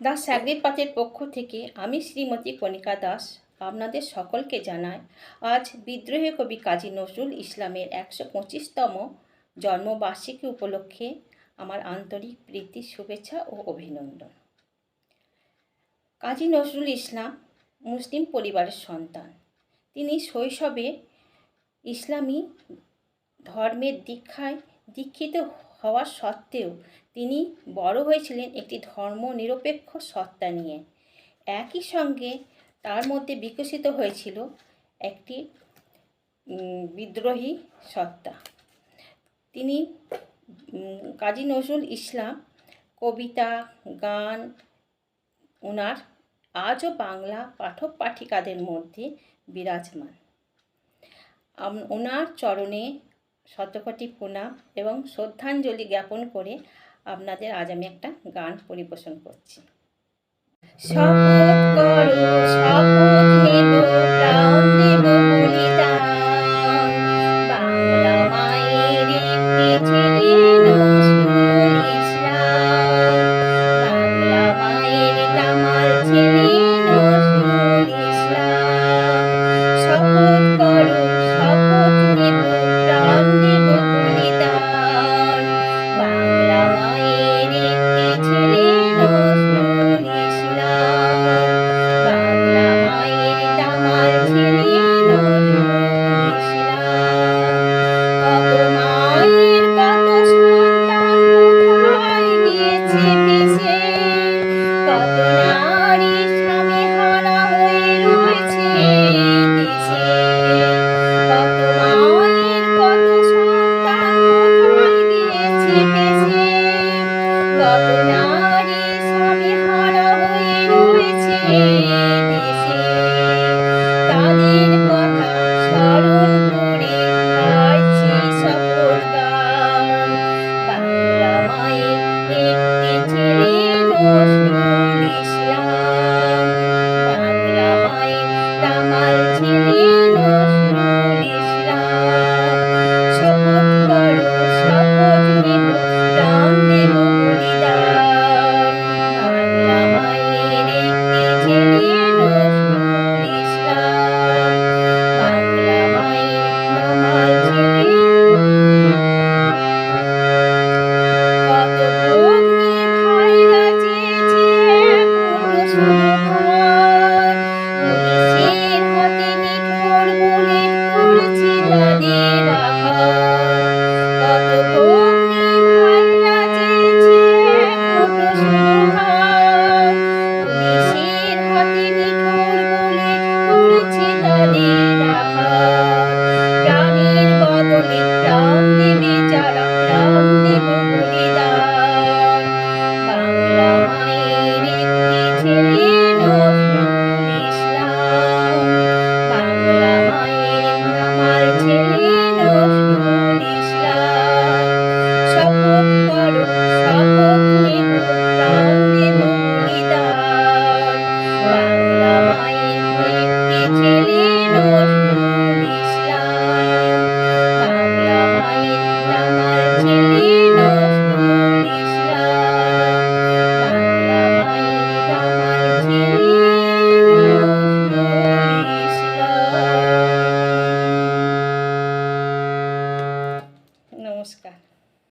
দাস স্যাগ্রিড পাতের পক্ষ থেকে আমি শ্রীমতী কণিকা দাস আপনাদের সকলকে জানাই, আজ বিদ্রোহী কবি কাজী নজরুল ইসলামের একশো পঁচিশতম জন্মবার্ষিকী উপলক্ষে আমার আন্তরিক প্রীতি, শুভেচ্ছা ও অভিনন্দন। কাজী নজরুল ইসলাম মুসলিম পরিবারের সন্তান। তিনি শৈশবে ইসলামী ধর্মের দীক্ষায় দীক্ষিত হওয়া সত্ত্বেও তিনি বড় হয়েছিলেন একটি ধর্ম নিরপেক্ষ সত্তা নিয়ে। একই সঙ্গে তার মধ্যে বিকশিত হয়েছিল একটি বিদ্রোহী সত্তা। তিনি কাজী নজরুল ইসলাম কবিতা, গান ওনার আজও বাংলা পাঠক পাঠিকাদের মধ্যে বিরাজমান। ওনার চরণে শতকোটি প্রণাম এবং শ্রদ্ধাঞ্জলি জ্ঞাপন করে আপনাদের আজ আমি একটা গান পরিবেশন করছি। শপথ করো, শপথ নেব, প্রাণ up and down. 心的你。